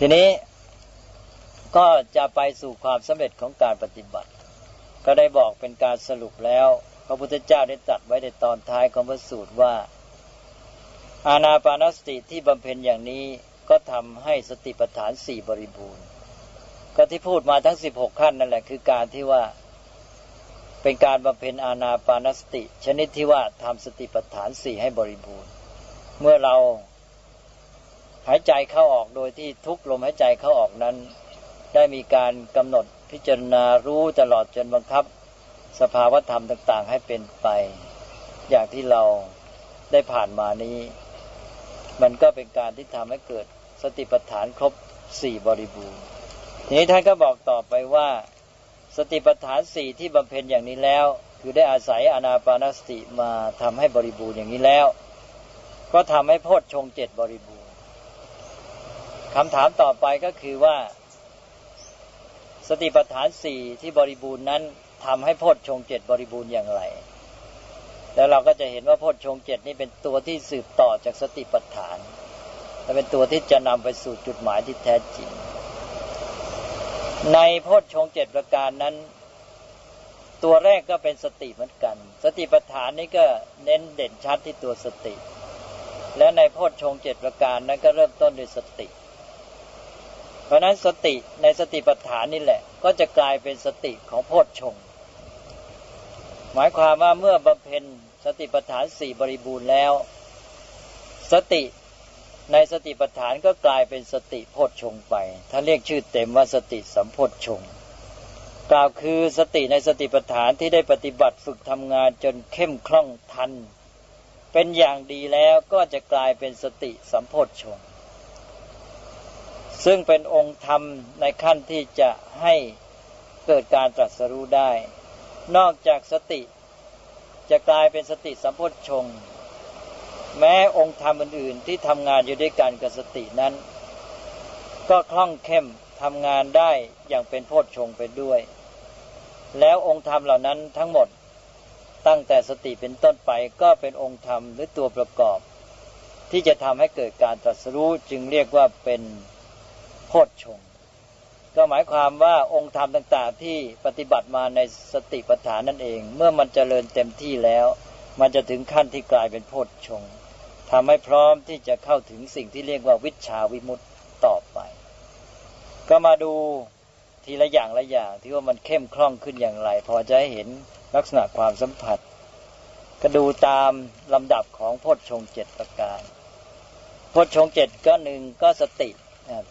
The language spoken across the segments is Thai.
ทีนี้ก็จะไปสู่ความสำเร็จของการปฏิบัติ ก็ได้บอกเป็นการสรุปแล้ว พระพุทธเจ้าได้ตรัสไว้ในตอนท้ายของพระสูตรว่า อาณาปานสติที่บำเพ็ญอย่างนี้ก็ทำให้สติปัฏฐานสี่บริบูรณ์ ก็ที่พูดมาทั้งสิบหกขั้นนั่นแหละคือการที่ว่าเป็นการบำเพ็ญอาณาปานสติ ชนิดที่ว่าทำสติปัฏฐานสี่ให้บริบูรณ์ เมื่อเรา หายใจเข้าออกโดยที่ทุกลมหายใจเข้าออกนั้น ได้มีการกำหนดพิจารณารู้ตลอดจนบังคับ สภาวธรรมต่าง ๆ ให้เป็นไป อย่างที่เราได้ผ่านมานี้ มันก็เป็นการที่ทำให้เกิดสติปัฏฐานครบสี่บริบูรณ์ทีนี้ท่านก็บอกต่อไปว่า สติปัฏฐานสี่ที่บำเพ็ญอย่างนี้แล้ว คือได้อาศัยอนาปานสติมาทำให้บริบูรณ์อย่างนี้แล้ว ก็ทำให้โพชฌงเจ็ดบริบ คำถามต่อไปก็คือว่า สติปัฏฐานสี่ที่บริบูรณ์นั้นทำให้โพชฌงเจ็ดบริบูรณ์อย่างไร แล้วเราก็จะเห็นว่าโพชฌงเจ็ดนี้เป็นตัวที่สืบต่อจากสติปัฏฐาน และเป็นตัวที่จะนำไปสู่จุดหมายที่แท้จริง ในโพชฌงเจ็ดประการนั้น ตัวแรกก็เป็นสติเหมือนกัน สติปัฏฐานนี้ก็เน้นเด่นชัดที่ตัวสติ และในโพชฌงเจ็ดประการนั้นก็เริ่มต้นด้วยสติ เพราะนั้นสติในสติปัฏฐานนี่แหละ ก็จะกลายเป็นสติของโพชฌงหมายความว่าเมื่อบำเพ็ญสติปัฏฐานสี่บริบูรณ์แล้ว สติในสติปัฏฐานก็กลายเป็นสติโพชฌงไป ถ้าเรียกชื่อเต็มว่าสติสัมโพชฌงกล่าวคือสติในสติปัฏฐานที่ได้ปฏิบัติฝึกทำงานจนเข้มคล่องทัน เป็นอย่างดีแล้วก็จะกลายเป็นสติสัมโพชฌง ซึ่งเป็นองค์ธรรมในขั้นที่จะให้เกิดการตรัสรู้ได้ นอกจากสติจะกลายเป็นสติสัมโพชฌงแม้องค์ธรรมอื่น ๆ ที่ทำงานอยู่ด้วยกันกับสตินั้น ก็คล่องเข้มทำงานได้อย่างเป็นโพชฌงไปด้วย แล้วองค์ธรรมเหล่านั้นทั้งหมดตั้งแต่สติเป็นต้นไปก็เป็นองค์ธรรมหรือตัวประกอบ ที่จะทำให้เกิดการตรัสรู้จึงเรียกว่าเป็น โพชฌงก็หมายความว่าองค์ธรรมต่างๆ ที่ปฏิบัติมาในสติปัฏฐานนั่นเอง เมื่อมันเจริญเต็มที่แล้ว มันจะถึงขั้นที่กลายเป็นโพชฌงทำให้พร้อมที่จะเข้าถึงสิ่งที่เรียกว่าวิชาวิมุตต์ต่อไป ก็มาดูทีละอย่างละอย่างที่ว่ามันเข้มคล่องขึ้นอย่างไร พอจะให้เห็นลักษณะความสัมผัส ก็ดูตามลำดับของพจชงเจ็ดประการพจชงเจ็ดก็หนึ่งก็สติ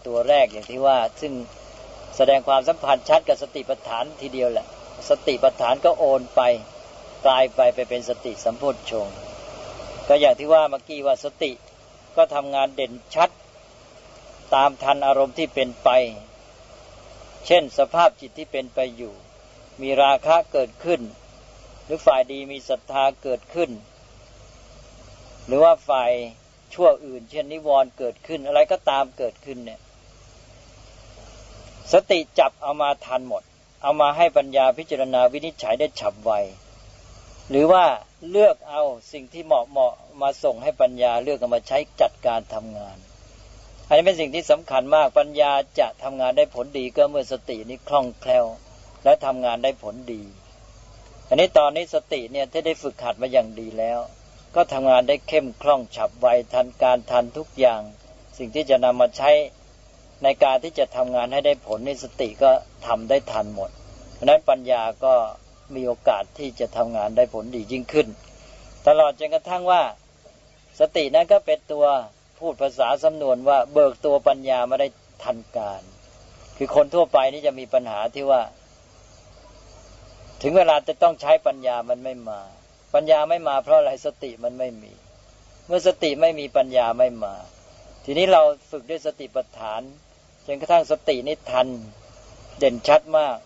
ตัวแรกอย่างที่ว่าซึ่งแสดงความสัมพันธ์ชัดกับสติปัฏฐานทีเดียวแหละ สติปัฏฐานก็โอนไปกลายไปไปเป็นสติสัมโพชฌงค์ก็อย่างที่ว่าเมื่อกี้ว่าสติก็ทำงานเด่นชัด ตามทันอารมณ์ที่เป็นไป เช่นสภาพจิตที่เป็นไปอยู่ มีราคะเกิดขึ้น หรือฝ่ายดีมีศรัทธาเกิดขึ้น หรือว่าฝ่าย ชั่วอื่น เช่นนิวรณ์เกิดขึ้น อะไรก็ตามเกิดขึ้นเนี่ย สติจับเอามาทันหมด เอามาให้ปัญญาพิจารณาวินิจฉัยได้ฉับไวหรือว่าเลือกเอาสิ่งที่เหมาะเหมาะมาส่งให้ปัญญาเลือกเอามาใช้จัดการทำงาน อันนี้เป็นสิ่งที่สำคัญมากปัญญาจะทำงานได้ผลดีก็เมื่อสตินี้คล่องแคล่ว และทำงานได้ผลดี อันนี้ตอนนี้สติเนี่ยที่ได้ฝึกหัดมาอย่างดีแล้ว ก็ทำงานได้เข้มคล่องฉับไวทันการทันทุกอย่าง สิ่งที่จะนำมาใช้ในการที่จะทำงานให้ได้ผลในสติก็ทำได้ทันหมด เพราะนั้นปัญญาก็มีโอกาสที่จะทำงานได้ผลดียิ่งขึ้น ตลอดจนกระทั่งว่า สตินั้นก็เป็นตัวพูดภาษาสำนวนว่าเบิกตัวปัญญามาได้ทันการ คือคนทั่วไปนี่จะมีปัญหาที่ว่า ถึงเวลาจะต้องใช้ปัญญามันไม่มา ปัญญาไม่มาเพราะอะไรสติมันไม่มี เมื่อสติไม่มีปัญญาไม่มา ทีนี้เราฝึกด้วยสติปัฏฐานจนกระทั่งสตินี่ทันเด่นชัดมาก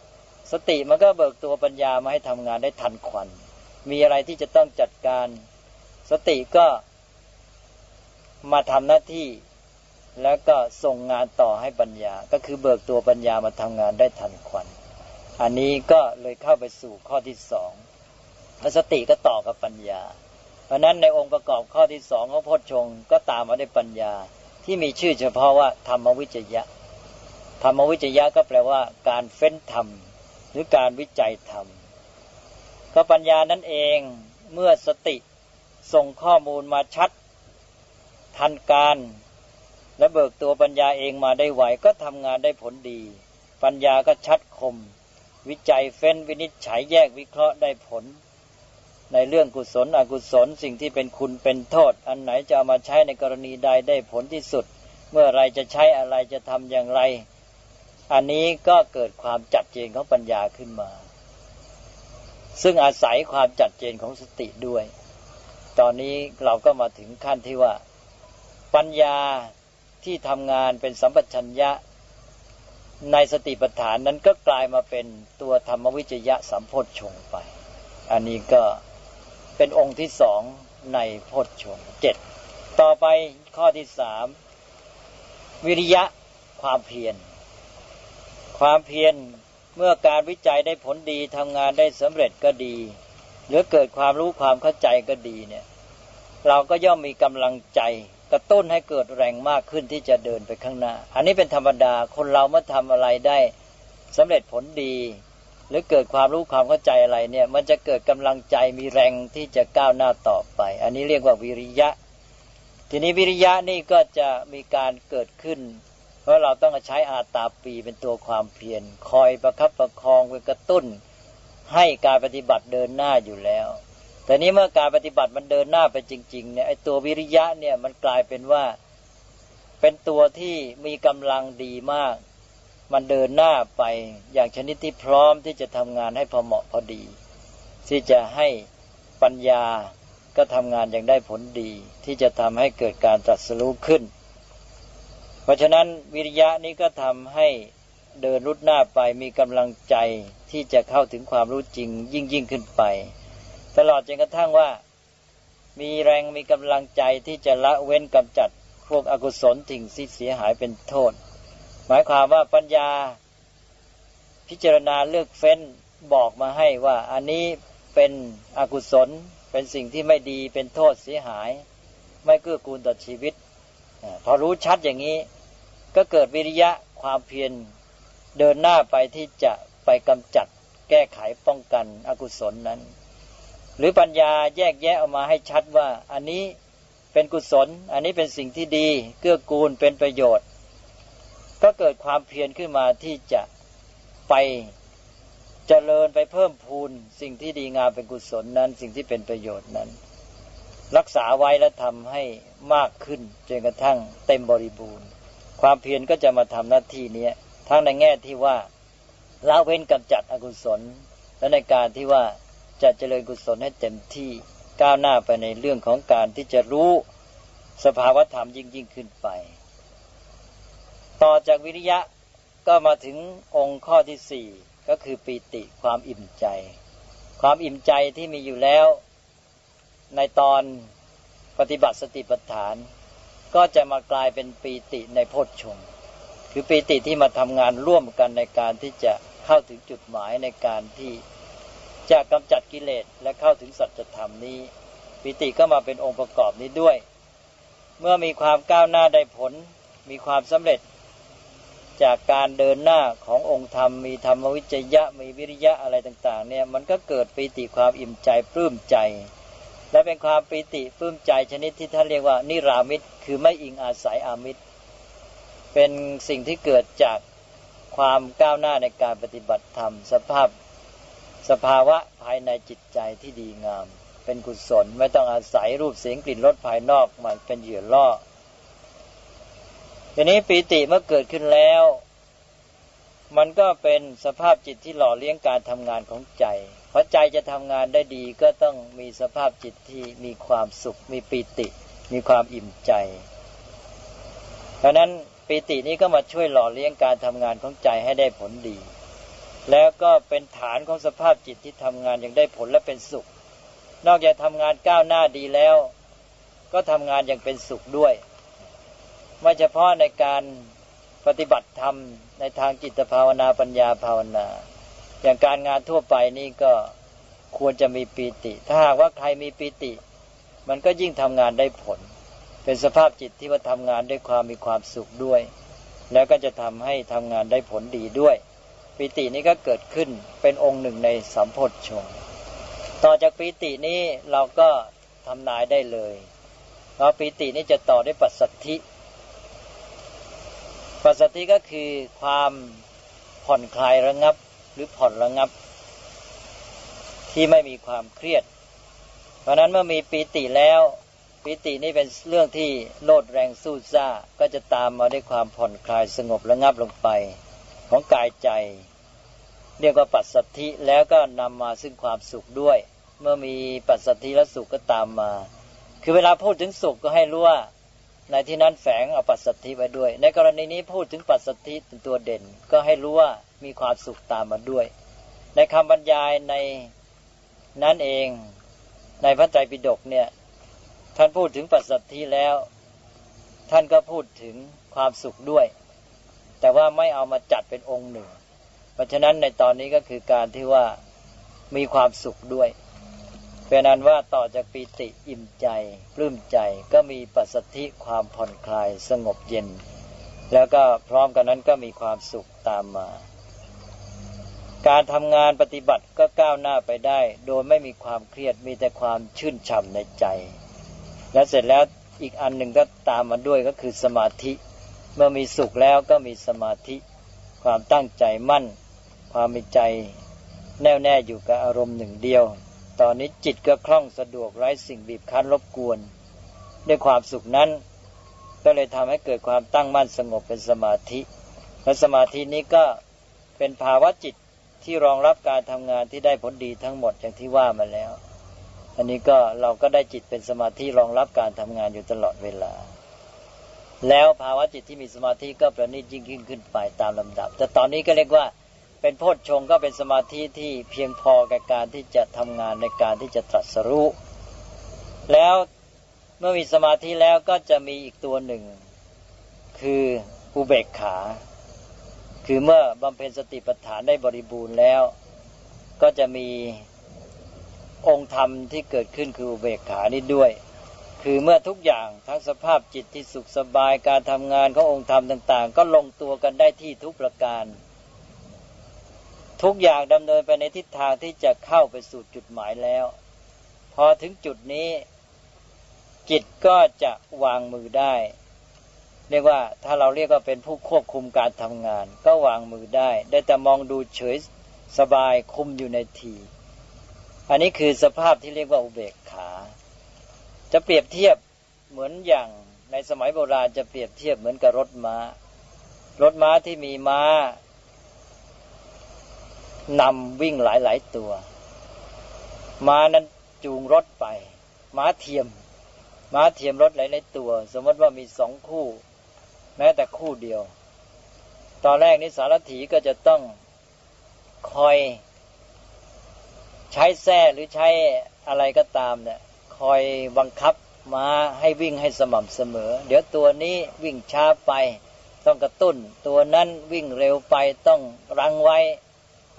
สติมันก็เบิกตัวปัญญามาให้ทำงานได้ทันควัน มีอะไรที่จะต้องจัดการ สติก็มาทำหน้าที่ แล้วก็ส่งงานต่อให้ปัญญา ก็คือเบิกตัวปัญญามาทำงานได้ทันควัน อันนี้ก็เลยเข้าไปสู่ข้อที่สอง สติก็ต่อกับปัญญา เพราะนั้นในองค์ประกอบข้อที่สองของพจชงก็ตามมาด้วยปัญญา ที่มีชื่อเฉพาะว่าธรรมวิจยะ ธรรมวิจยะก็แปลว่า การเฟ้นธรรม หรือการวิจัยธรรม ก็ปัญญานั่นเองเมื่อสติส่งข้อมูลมาชัด ทันการและเบิกตัวปัญญาเองมาได้ไหวก็ทำงานได้ผลดี ปัญญาก็ชัดคม วิจัยเฟ้นวินิจฉัยแยกวิเคราะห์ได้ผล ในเรื่องกุศลอกุศลสิ่งที่เป็นคุณเป็นโทษ อันไหนจะเอามาใช้ในกรณีใดได้ผลที่สุด เมื่อไรจะใช้อะไรจะทำอย่างไร อันนี้ก็เกิดความจัดเจนของปัญญาขึ้นมา ซึ่งอาศัยความจัดเจนของสติด้วย ตอนนี้เราก็มาถึงขั้นที่ว่า ปัญญาที่ทำงานเป็นสัมปชัญญะ ในสติปัฏฐานนั้นก็กลายมาเป็นตัวธรรมวิจยะสัมโพธชงไป อันนี้ก็ เป็นองค์ที่สองในพธชงเจ็ดต่อไปข้อที่สามวิริยะความเพียรความเพียรเมื่อการวิจัยได้ผลดีทำงานได้สำเร็จก็ดี หรือเกิดความรู้ความเข้าใจก็ดีเนี่ยเราก็ย่อมมีกำลังใจกระตุ้นให้เกิดแรงมากขึ้นที่จะเดินไปข้างหน้า อันนี้เป็นธรรมดาคนเราเมื่อทำอะไรได้สำเร็จผลดี หรือเกิดความรู้ความเข้าใจอะไรเนี่ย มันจะเกิดกำลังใจมีแรงที่จะก้าวหน้าต่อไป อันนี้เรียกว่าวิริยะ ทีนี้วิริยะนี่ก็จะมีการเกิดขึ้น เพราะเราต้องใช้อาตาปีเป็นตัวความเพียรคอยประคับประคองเป็นกระตุ้น ให้การปฏิบัติเดินหน้าอยู่แล้วแต่นี้เมื่อการปฏิบัติมันเดินหน้าไปจริงๆเนี่ยไอ้ตัววิริยะเนี่ยมันกลายเป็นว่าเป็นตัวที่มีกำลังดีมาก มันเดินหน้าไปอย่างชนิดที่พร้อมที่จะทำงานให้พอเหมาะพอดี ที่จะให้ปัญญาก็ทำงานอย่างได้ผลดี ที่จะทำให้เกิดการตรัสรู้ขึ้น เพราะฉะนั้นวิริยะนี้ก็ทำให้เดินรุดหน้าไปมีกำลังใจที่จะเข้าถึงความรู้จริงยิ่งยิ่งขึ้นไป ตลอดจนกระทั่งว่า มีแรงมีกำลังใจที่จะละเว้นกำจัดพวกอกุศลสิ่งที่เสียหายเป็นโทษ มายความว่าปัญญาพิจารณาเลือกเฟ้นบอกมาให้ว่าอันนี้เป็นอกุศลเป็นสิ่งที่ไม่ดีเป็นโทษเสียหาย ไม่เกื้อกูลต่อชีวิต พอรู้ชัดอย่างนี้ ก็เกิดวิริยะความเพียรเดินหน้าไปที่จะไปกำจัดแก้ไขป้องกันอกุศลนั้น หรือปัญญาแยกแยะออกมาให้ชัดว่าอันนี้เป็นกุศล อันนี้เป็นสิ่งที่ดี เกื้อกูลเป็นประโยชน์ ก็เกิดความเพียรขึ้นมาที่จะไปเจริญไปเพิ่มพูนสิ่งที่ดีงามเป็นกุศลนั้น สิ่งที่เป็นประโยชน์นั้น รักษาไว้และทำให้มากขึ้นจนกระทั่งเต็มบริบูรณ์ ความเพียรก็จะมาทำหน้าที่นี้ทั้งในแง่ที่ว่าละเว้นกำจัดอกุศล และในการที่ว่าจะเจริญกุศลให้เต็มที่ก้าวหน้าไปในเรื่องของการที่จะรู้สภาวธรรมยิ่งยิ่งขึ้นไป ต่อจากวิริยะก็มาถึงองค์ข้อที่สี่ก็คือปีติความอิ่มใจ ความอิ่มใจที่มีอยู่แล้ว ในตอนปฏิบัติสติปัฏฐาน ก็จะมากลายเป็นปีติในโพชฌงคือปีติที่มาทำงานร่วมกันในการที่จะเข้าถึงจุดหมายในการที่จะกำจัดกิเลสและเข้าถึงสัจธรรมนี้ปิติก็มาเป็นองค์ประกอบนี้ด้วย เมื่อมีความก้าวหน้าได้ผล มีความสำเร็จ จากการเดินหน้าขององค์ธรรม มีธรรมวิจยะมีวิริยะอะไรต่างๆเนี่ยมันก็เกิดปิติความอิ่มใจปลื้มใจ และเป็นความปิติปลื้มใจชนิดที่ท่านเรียกว่า นิรามิตคือไม่อิงอาศัยอามิตรเป็นสิ่งที่เกิดจากความก้าวหน้าในการปฏิบัติธรรม สภาพสภาวะภายในจิตใจที่ดีงาม เป็นกุศลไม่ต้องอาศัยรูปเสียงกลิ่นรสภายนอกมาเป็นเหยื่อล่อ ทีนี้ปีติเมื่อเกิดขึ้นแล้ว มันก็เป็นสภาพจิตที่หล่อเลี้ยงการทำงานของใจ เพราะใจจะทำงานได้ดีก็ต้องมีสภาพจิตที่มีความสุข มีปีติ มีความอิ่มใจเพราะนั้นปีตินี้ก็มาช่วยหล่อเลี้ยงการทำงานของใจให้ได้ผลดี แล้วก็เป็นฐานของสภาพจิตที่ทำงานอย่างได้ผลและเป็นสุข นอกจากทำงานก้าวหน้าดีแล้ว ก็ทำงานอย่างเป็นสุขด้วย ไม่เฉพาะในการปฏิบัติธรรมในทางจิตภาวนาปัญญาภาวนา อย่างการงานทั่วไปนี่ก็ควรจะมีปีติ ถ้าหากว่าใครมีปีติ มันก็ยิ่งทำงานได้ผล เป็นสภาพจิตที่ว่าทำงานด้วยความมีความสุขด้วย แล้วก็จะทำให้ทำงานได้ผลดีด้วยปิตินี้ก็เกิดขึ้นเป็นองค์หนึ่งในสัมพธชงต่อจากปิตินี้เราก็ทำนายได้เลยเพราะปิตินี้จะต่อด้วยปัสสัทธิ ปัสสติก็คือความผ่อนคลายระงับหรือผ่อนระงับ ที่ไม่มีความเครียด เพราะนั้นเมื่อมีปีติแล้วปีตินี่เป็นเรื่องที่โลดแรงสู้ซ่าก็จะตามมาด้วยความผ่อนคลายสงบระงับลงไป ของกายใจ เรียกว่าปัสสัทธิแล้วก็นำมาซึ่งความสุขด้วย เมื่อมีปัสสัทธิและสุขก็ตามมา คือเวลาพูดถึงสุขก็ให้รู้ว่า ในที่นั้นแฝงเอาปัสสัทธิไว้ด้วย ในกรณีนี้พูดถึงปัสสัทธิเป็นตัวเด่น ก็ให้รู้ว่ามีความสุขตามมาด้วย ในคำบรรยายในนั้นเอง ในพระไตรปิฎกเนี่ยท่านพูดถึงปัสสัทธิแล้ว ท่านก็พูดถึงความสุขด้วย แต่ว่าไม่เอามาจัดเป็นองค์หนึ่ง เพราะฉะนั้นในตอนนี้ก็คือการที่ว่ามีความสุขด้วย เป็นนั้นว่าต่อจากปีติอิ่มใจ ปลื้มใจก็มีปัสสธิความผ่อนคลายสงบเย็น แล้วก็พร้อมกันนั้นก็มีความสุขตามมา การทำงานปฏิบัติก็ก้าวหน้าไปได้ โดยไม่มีความเครียดมีแต่ความชื่นฉ่ำในใจ แล้วเสร็จแล้วอีกอันหนึ่งก็ตามมาด้วยก็คือสมาธิ เมื่อมีสุขแล้วก็มีสมาธิ ความตั้งใจมั่น ความมีใจแน่วแน่อยู่กับอารมณ์หนึ่งเดียว ตอนนี้จิตก็คล่องสะดวกไร้สิ่งบีบคั้นรบกวน ด้วยความสุขนั้น ก็เลยทำให้เกิดความตั้งมั่นสงบเป็นสมาธิ และสมาธินี้ก็เป็นภาวะจิตที่รองรับการทำงานที่ได้ผลดีทั้งหมดอย่างที่ว่ามาแล้ว อันนี้ก็เราก็ได้จิตเป็นสมาธิรองรับการทำงานอยู่ตลอดเวลา แล้วภาวะจิตที่มีสมาธิก็ประณีตยิ่งขึ้นขึ้นไปตามลำดับ แต่ตอนนี้ก็เรียกว่า เป็นโพชฌงก็เป็นสมาธิที่เพียงพอแก่การที่จะทำงานในการที่จะตรัสรู้ แล้วเมื่อมีสมาธิแล้วก็จะมีอีกตัวหนึ่ง คืออุเบกขา คือเมื่อบำเพ็ญสติปัฏฐานได้บริบูรณ์แล้ว ก็จะมีองค์ธรรมที่เกิดขึ้นคืออุเบกขานี้ด้วย คือเมื่อทุกอย่างทั้งสภาพจิตที่สุขสบายการทำงานขององค์ธรรมต่าง ๆ ก็ลงตัวกันได้ที่ทุกประการ ทุกอย่างดำเนินไปในทิศทางที่จะเข้าไปสู่จุดหมายแล้ว พอถึงจุดนี้ จิตก็จะวางมือได้ เรียกว่าถ้าเราเรียกว่าเป็นผู้ควบคุมการทำงาน ก็วางมือได้ ได้แต่มองดูเฉยสบายคุมอยู่ในที อันนี้คือสภาพที่เรียกว่าอุเบกขา จะเปรียบเทียบเหมือนอย่างในสมัยโบราณจะเปรียบเทียบเหมือนกับรถมา้า รถม้าที่มีม้า นำวิ่งหลายหลายตัว ม้านั้นจูงรถไป ม้าเทียม ม้าเทียมรถหลายหลายตัว สมมติว่ามีสองคู่ แม้แต่คู่เดียว ตอนแรกนี้สารถีก็จะต้องคอย ใช้แส้หรือใช้อะไรก็ตามเนี่ยคอยบังคับม้าให้วิ่งให้สม่ำเสมอ เดี๋ยวตัวนี้วิ่งช้าไป ต้องกระตุ้น ตัวนั้นวิ่งเร็วไปต้องรังไว้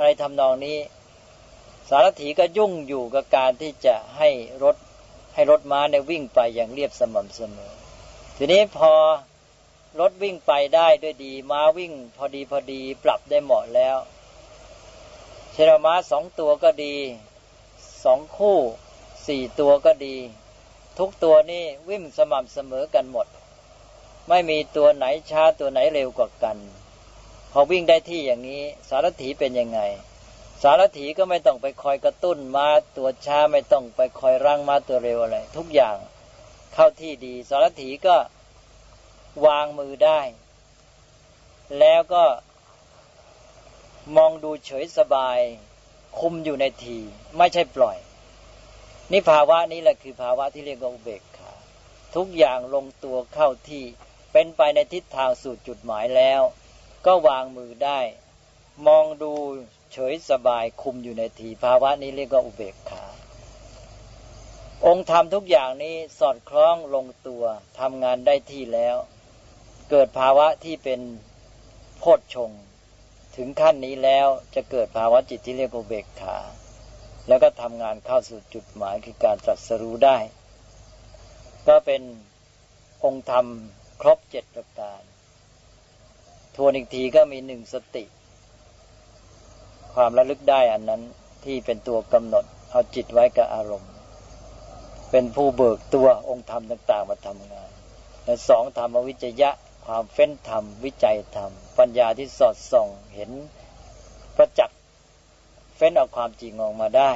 อะไรทำนองนี้ สารถีก็ยุ่งอยู่กับการที่จะให้รถให้รถม้าเนี่ยวิ่งไปอย่างเรียบสม่ำเสมอ ทีนี้พอรถวิ่งไปได้ด้วยดี ม้าวิ่งพอดีพอดีปรับได้เหมาะแล้วเชรม้าสองตัวก็ดีสองคู่สี่ตัวก็ดี ทุกตัวนี่วิ่งสม่ำเสมอกันหมด ไม่มีตัวไหนช้าตัวไหนเร็วกว่ากัน พอวิ่งได้ที่อย่างนี้ สารถีเป็นยังไง สารถีก็ไม่ต้องไปคอยกระตุ้นมาตัวช้าไม่ต้องไปคอยรั้งมาตัวเร็วอะไร ทุกอย่างเข้าที่ดี สารถีก็วางมือได้ แล้วก็มองดูเฉยสบาย คุมอยู่ในที ไม่ใช่ปล่อย นี่ภาวะนี้แหละคือภาวะที่เรียกว่าอุเบกขาทุกอย่างลงตัวเข้าที่ เป็นไปในทิศทางสู่จุดหมายแล้ว ก็วางมือได้ มองดูเฉยสบายคุมอยู่ในทีภาวะนี้เรียกว่าอุเบกขา องค์ธรรมทุกอย่างนี้สอดคล้องลงตัวทำงานได้ที่แล้ว เกิดภาวะที่เป็นโพชฌงถึงขั้นนี้แล้วจะเกิดภาวะจิตที่เรียกว่าเบกขา แล้วก็ทำงานเข้าสู่จุดหมายคือการตรัสรู้ได้ ก็เป็นองค์ธรรมครบเจ็ดประการ ทวนอีกทีก็มีหนึ่งสติ ความระลึกได้อันนั้นที่เป็นตัวกำหนด เอาจิตไว้กับอารมณ์ เป็นผู้เบิกตัวองค์ธรรมต่าง ๆ มาทำงาน และสองธรรมวิจยะความเฟ้นธรรม วิจัยธรรม ปัญญาที่สอดส่องเห็นประจักษ์เฟ้นเอาความจริงออกมาได้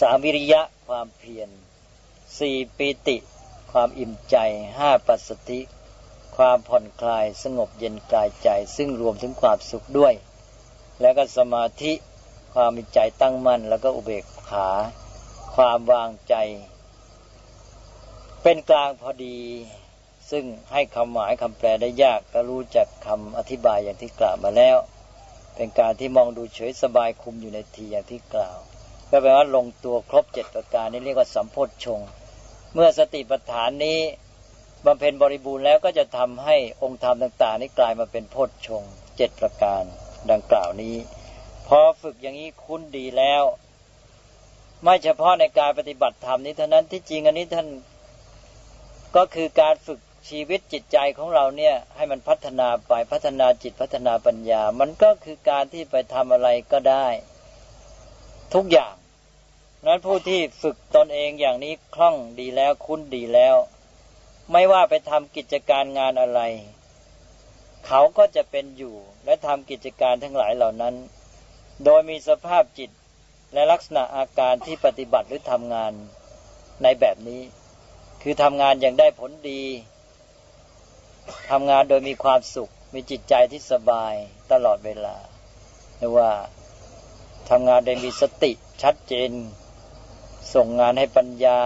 สามวิริยะความเพียรสี่ปีติ ความอิ่มใจห้าปัสสติ ความผ่อนคลายสงบเย็นกายใจ ซึ่งรวมถึงความสุขด้วย แล้วก็สมาธิความมีใจตั้งมั่น แล้วก็อุเบกขา ความวางใจ เป็นกลางพอดี ซึ่งให้คำหมายคำแปลได้ยากก็รู้จักคำอธิบายอย่างที่กล่าวมาแล้ว เป็นการที่มองดูเฉยสบายคุมอยู่ในทีอย่างที่กล่าว ก็แปลว่าลงตัวครบเจ็ดประการนี้เรียกว่าสัมโพชฌงเมื่อสติปัฏฐานนี้ บำเพ็ญบริบูรณ์แล้วก็จะทำให้องค์ธรรมต่าง ๆ นี้กลายมาเป็นโพชฌงเจ็ดประการดังกล่าวนี้ พอฝึกอย่างนี้คุ้นดีแล้ว ไม่เฉพาะในการปฏิบัติธรรมนี้เท่านั้นที่จริงอันนี้ท่านก็คือการฝึกชีวิตจิตใจของเราเนี่ยให้มันพัฒนาไปพัฒนาจิตพัฒนาปัญญา มันก็คือการที่ไปทำอะไรก็ได้ ทุกอย่างนั้นผู้ที่ฝึกตนเองอย่างนี้คล่องดีแล้วคุ้นดีแล้ว ไม่ว่าไปทำกิจการงานอะไร เขาก็จะเป็นอยู่และทำกิจการทั้งหลายเหล่านั้น โดยมีสภาพจิตและลักษณะอาการที่ปฏิบัติหรือทำงานในแบบนี้ คือทำงานอย่างได้ผลดีทำงานโดยมีความสุข มีจิตใจที่สบายตลอดเวลาหรือว่าทำงานโดยมีสติชัดเจน ส่งงานให้ปัญญา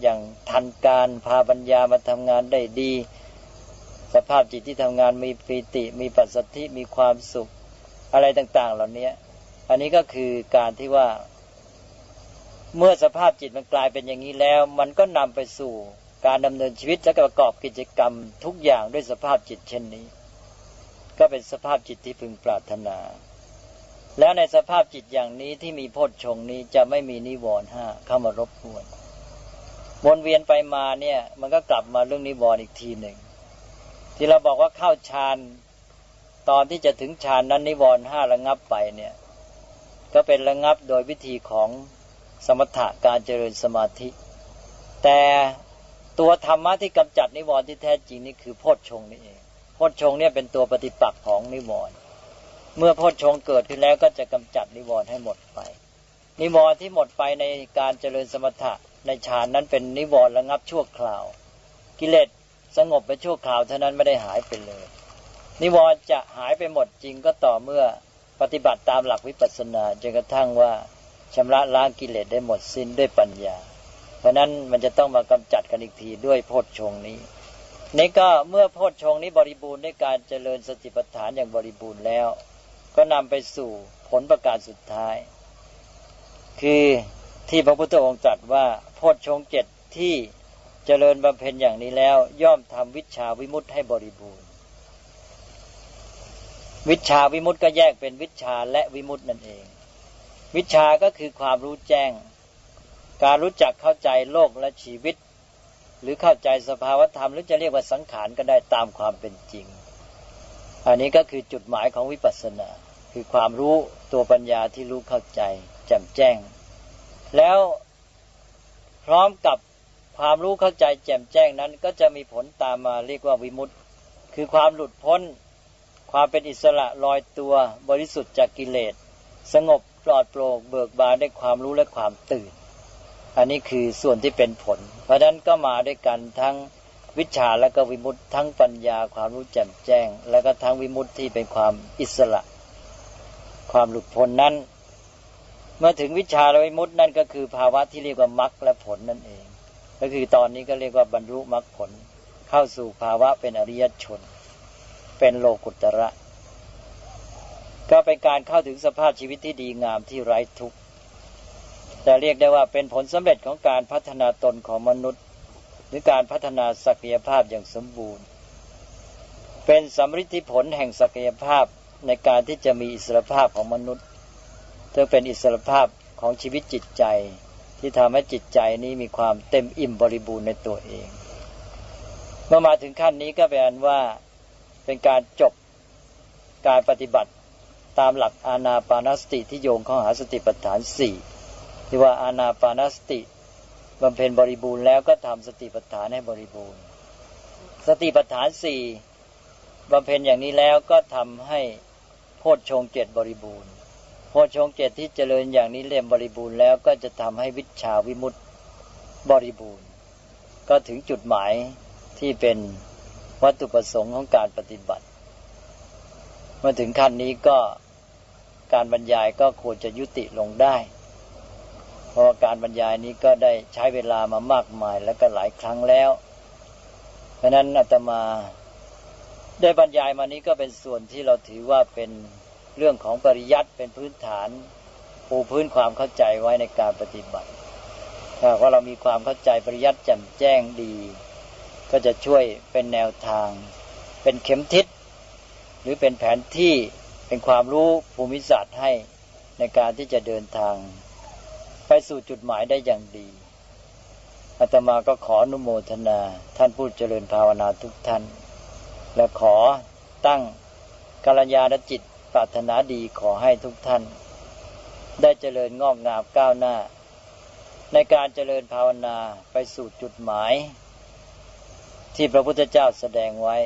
อย่างทันการพาปัญญามาทำงานได้ดี สภาพจิตที่ทำงานมีปีติ มีปัสสธิมีความสุข อะไรต่าง ๆ เหล่านี้อันนี้ก็คือการที่ว่า เมื่อสภาพจิตมันกลายเป็นอย่างนี้แล้ว มันก็นำไปสู่การดำเนินชีวิตและประกอบกิจกรรมทุกอย่างด้วยสภาพจิตเช่นนี้ ก็เป็นสภาพจิตที่พึงปรารถนาแล้วในสภาพจิตอย่างนี้ที่มีโพชฌงนี้จะไม่มีนิวรณ์ห้าเข้ามารบกวน วนเวียนไปมาเนี่ย มันก็กลับมาเรื่องนิวรณ์อีกทีหนึ่ง ที่เราบอกว่าเข้าฌานตอนที่จะถึงฌานนั้นนิวรณ์ห้าระงับไปเนี่ย ก็เป็นระงับโดยวิธีของสมถะการเจริญสมาธิ แต่ตัวธรรมะที่กำจัดนิวรณ์ที่แท้จริงนี่คือโพชฌงนี่เองโพชฌงเนี่ยเป็นตัวปฏิปักษ์ของนิวรณ์เมื่อโพชฌงเกิดขึ้นแล้วก็จะกำจัดนิวรณ์ให้หมดไป นิวรณ์ที่หมดไปในการเจริญสมถะ ในฌานนั้นเป็นนิวรณ์ระงับชั่วคราว กิเลสสงบไปชั่วคราวเท่านั้นไม่ได้หายไปเลย นิวรณ์จะหายไปหมดจริงก็ต่อเมื่อปฏิบัติตามหลักวิปัสสนาจนกระทั่งว่าชำระล้างกิเลสได้หมดสิ้นด้วยปัญญา เพราะนั้นมันจะต้องมากำจัดกันอีกทีด้วยโพชฌงนี้นี่ก็เมื่อโพชฌงนี้บริบูรณ์ด้วยการเจริญสติปัฏฐานอย่างบริบูรณ์แล้ว ก็นำไปสู่ผลประการสุดท้าย คือที่พระพุทธองค์ตรัสว่า ชฌงเจ็ดที่เจริญบำเพ็ญอย่างนี้แล้ว ย่อมทำวิชาวิมุตให้บริบูรณ์ วิชาวิมุตก็แยกเป็นวิชาและวิมุตนั่นเอง วิชาก็คือความรู้แจ้ง การรู้จักเข้าใจโลกและชีวิต หรือเข้าใจสภาวธรรมหรือจะเรียกว่าสังขารก็ได้ตามความเป็นจริง อันนี้ก็คือจุดหมายของวิปัสสนา คือความรู้ตัวปัญญาที่รู้เข้าใจแจ่มแจ้ง แล้ว พร้อมกับความรู้เข้าใจแจ่มแจ้งนั้น ก็จะมีผลตามมาเรียกว่าวิมุตต์คือความหลุดพ้น ความเป็นอิสระลอยตัวบริสุทธิ์จากกิเลส สงบปลอดโปร่งเบิกบานได้ความรู้และความตื่น อันนี้คือส่วนที่เป็นผล เพราะฉะนั้นก็มาด้วยกันทั้งวิชาและก็วิมุตต์ทั้งปัญญาความรู้แจ่มแจ้ง และก็ทั้งวิมุตต์ที่เป็นความอิสระ ความหลุดพ้นนั้น เมื่อถึงวิชาลวิมุตตนั่นก็คือภาวะที่เรียกว่ามรรคและผลนั่นเอง ก็คือตอนนี้ก็เรียกว่าบรรลุมรรคผล เข้าสู่ภาวะเป็นอริยชน เป็นโลกุตระ ก็เป็นการเข้าถึงสภาพชีวิตที่ดีงามที่ไร้ทุกข์แต่เรียกได้ว่าเป็นผลสำเร็จของการพัฒนาตนของมนุษย์ หรือการพัฒนาศักยภาพอย่างสมบูรณ์ เป็นสำฤทธิผลแห่งศักยภาพในการที่จะมีอิสรภาพของมนุษย์ ซึ่งเป็นอิสรภาพของชีวิตจิตใจ ที่ทำให้จิตใจนี้มีความเต็มอิ่มบริบูรณ์ในตัวเอง เมื่อมาถึงขั้นนี้ก็แปลว่าเป็นการจบการปฏิบัติตามหลักอาณาปานสติที่โยงเข้าหาสติปัฏฐานสี่ที่ว่าอาณาปานสติบำเพ็ญบริบูรณ์แล้วก็ทำสติปัฏฐานให้บริบูรณ์ สติปัฏฐานสี่บำเพ็ญอย่างนี้แล้วก็ทำให้โพชฌงเจตบริบูรณ์ พชงเจตที่เจริญอย่างนี้เล่มบริบูรณ์แล้วก็จะทำให้วิชาวิมุตติบริบูรณ์ ก็ถึงจุดหมายที่เป็นวัตถุประสงค์ของการปฏิบัติ เมื่อถึงขั้นนี้ก็การบรรยายก็ควรจะยุติลงได้ เพราะการบรรยายนี้ก็ได้ใช้เวลามามากมายและก็หลายครั้งแล้ว เพราะนั้นอาตมาได้บรรยายมานี้ก็เป็นส่วนที่เราถือว่าเป็น เรื่องของปริยัติเป็นพื้นฐานปูพื้นความเข้าใจไว้ในการปฏิบัติ ถ้าว่าเรามีความเข้าใจปริยัติแจ่มแจ้งดี ก็จะช่วยเป็นแนวทาง เป็นเข็มทิศ หรือเป็นแผนที่เป็นความรู้ภูมิศาสตร์ให้ในการที่จะเดินทาง ไปสู่จุดหมายได้อย่างดีอาตมาก็ขออนุโมทนา ท่านผู้เจริญภาวนาทุกท่าน และขอตั้งกัลยาณจิต ปรารถนาดีขอให้ทุกท่าน ได้เจริญงอกงามก้าวหน้า ในการเจริญภาวนาไปสู่จุดหมาย ที่พระพุทธเจ้าแสดงไว้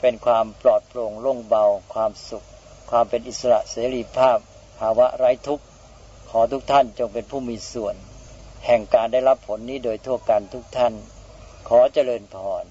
เป็นความปลอดโปร่งโล่งเบา ความสุข ความเป็นอิสระเสรีภาพ ภาวะไร้ทุกข์ ขอทุกท่านจงเป็นผู้มีส่วน แห่งการได้รับผลนี้โดยทั่วกันทุกท่าน ขอเจริญพร